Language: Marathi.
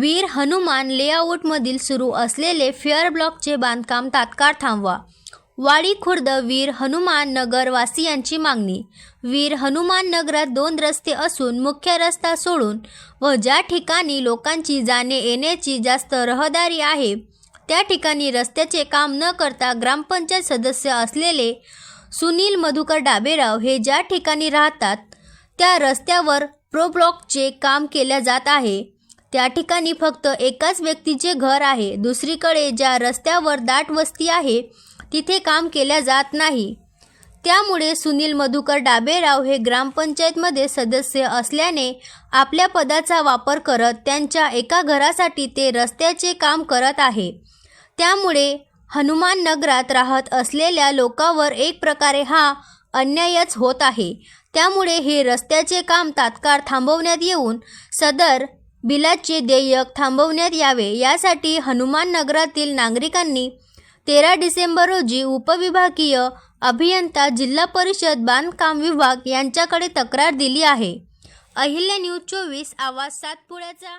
वीर हनुमान लेआउटमधील सुरू असलेले फेअर ब्लॉकचे बांधकाम तात्काळ थांबवा. वाडी खुर्द वीर हनुमान नगरवासियांची मागणी. वीर हनुमान नगरात दोन रस्ते असून मुख्य रस्ता सोडून व ज्या ठिकाणी लोकांची जाणे येण्याची जास्त रहदारी आहे त्या ठिकाणी रस्त्याचे काम न करता ग्रामपंचायत सदस्य असलेले सुनील मधुकर डाबेराव हे ज्या ठिकाणी राहतात त्या रस्त्यावर प्रो ब्लॉकचे काम केले जात आहे. त्या ठिकाणी फक्त एकाच व्यक्तीचे घर आहे. दुसरीकडे ज्या रस्त्यावर दाट वस्ती आहे तिथे काम केल्या जात नाही. त्यामुळे सुनील मधुकर डाबेराव हे ग्रामपंचायतमध्ये सदस्य असल्याने आपल्या पदाचा वापर करत त्यांच्या एका घरासाठी ते रस्त्याचे काम करत आहे. त्यामुळे हनुमान नगरात राहत असलेल्या लोकांवर एक प्रकारे हा अन्यायच होत आहे. त्यामुळे हे रस्त्याचे काम तात्काळ थांबवण्यात येऊन सदर बिलाचे देयक थांबवण्यात यावे यासाठी हनुमान नगरातील नागरिकांनी तेरा डिसेंबर रोजी उपविभागीय अभियंता जिल्हा परिषद बांधकाम विभाग यांच्याकडे तक्रार दिली आहे. अहिल्या न्यूज चोवीस आवाज सातपुड्याचा